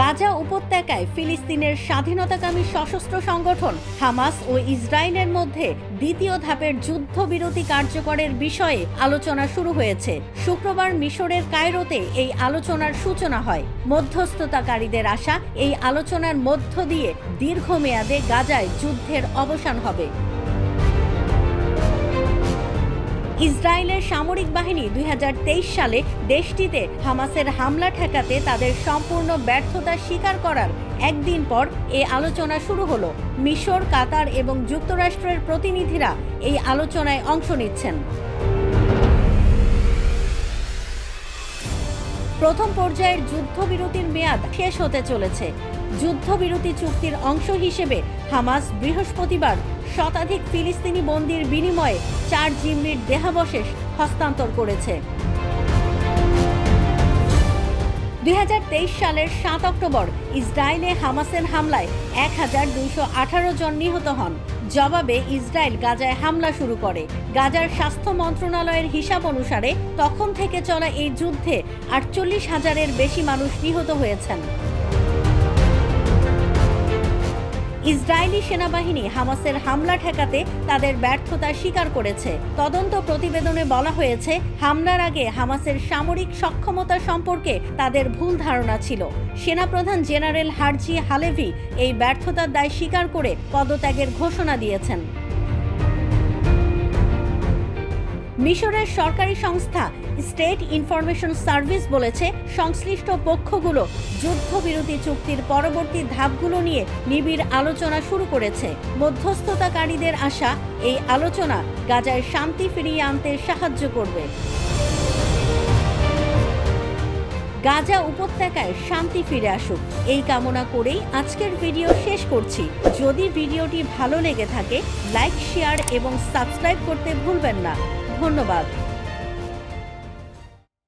গাজা উপত্যকায় ফিলিস্তিনের স্বাধীনতাকামী সশস্ত্র সংগঠন হামাস ও ইসরায়েলের মধ্যে দ্বিতীয় ধাপের যুদ্ধবিরতি কার্যকরের বিষয়ে আলোচনা শুরু হয়েছে। শুক্রবার মিশরের কায়রোতে এই আলোচনার সূচনা হয়। মধ্যস্থতাকারীদের আশা, এই আলোচনার মধ্য দিয়ে দীর্ঘমেয়াদে গাজায় যুদ্ধের অবসান হবে। ইসরায়েলের সামরিক বাহিনী দুই হাজার তেইশ সালে দেশটিতে হামাসের হামলা ঠেকাতে তাদের সম্পূর্ণ ব্যর্থতা স্বীকার করার একদিন পর এ আলোচনা শুরু হলো। মিশর, কাতার এবং যুক্তরাষ্ট্রের প্রতিনিধিরা এই আলোচনায় অংশ নিচ্ছেন। প্রথম পর্যায়ের যুদ্ধবিরতির মেয়াদ শেষ হতে চলেছে। যুদ্ধবিরতি চুক্তির অংশ হিসেবে হামাস বৃহস্পতিবার শতাধিক ফিলিস্তিনি বন্দির বিনিময়ে চার জিম্মির দেহাবশেষ হস্তান্তর করেছে। দুই হাজার তেইশ সালের সাত অক্টোবর ইসরায়েলে হামাসের হামলায় এক হাজার আঠারো জন নিহত হন। জবাবে ইসরায়েল গাজায় হামলা শুরু করে। গাজার স্বাস্থ্য মন্ত্রণালয়ের হিসাব অনুসারে তখন থেকে চলা এই যুদ্ধে আটচল্লিশ হাজারের বেশি মানুষ নিহত হয়েছেন। ইসরায়েলি সেনাবাহিনী হামাসের হামলা ঠেকাতে তাদের ব্যর্থতা স্বীকার করেছে। তদন্ত প্রতিবেদনে বলা হয়েছে, হামলার আগে হামাসের সামরিক সক্ষমতা সম্পর্কে তাদের ভুল ধারণা ছিল। সেনাপ্রধান জেনারেল হারজি হালেভি এই ব্যর্থতার দায় স্বীকার করে পদত্যাগের ঘোষণা দিয়েছেন। মিশরের সরকারি সংস্থা স্টেট ইনফরমেশন সার্ভিস বলেছে, সংশ্লিষ্ট পক্ষগুলো যুদ্ধবিরতি চুক্তির পরবর্তী ধাপগুলো নিয়ে নিবিড় আলোচনা শুরু করেছে। মধ্যস্থতাকারীদের আশা, এই আলোচনা গাজায় শান্তি ফিরিয়ে আনতে সাহায্য করবে। গাজা উপত্যকায় শান্তি ফিরে আসুক। এই কামনা করেই আজকের ভিডিও শেষ করছি। যদি ভিডিওটি ভালো লেগে থাকে, লাইক, শেয়ার এবং সাবস্ক্রাইব করতে ভুলবেন না। ধন্যবাদ।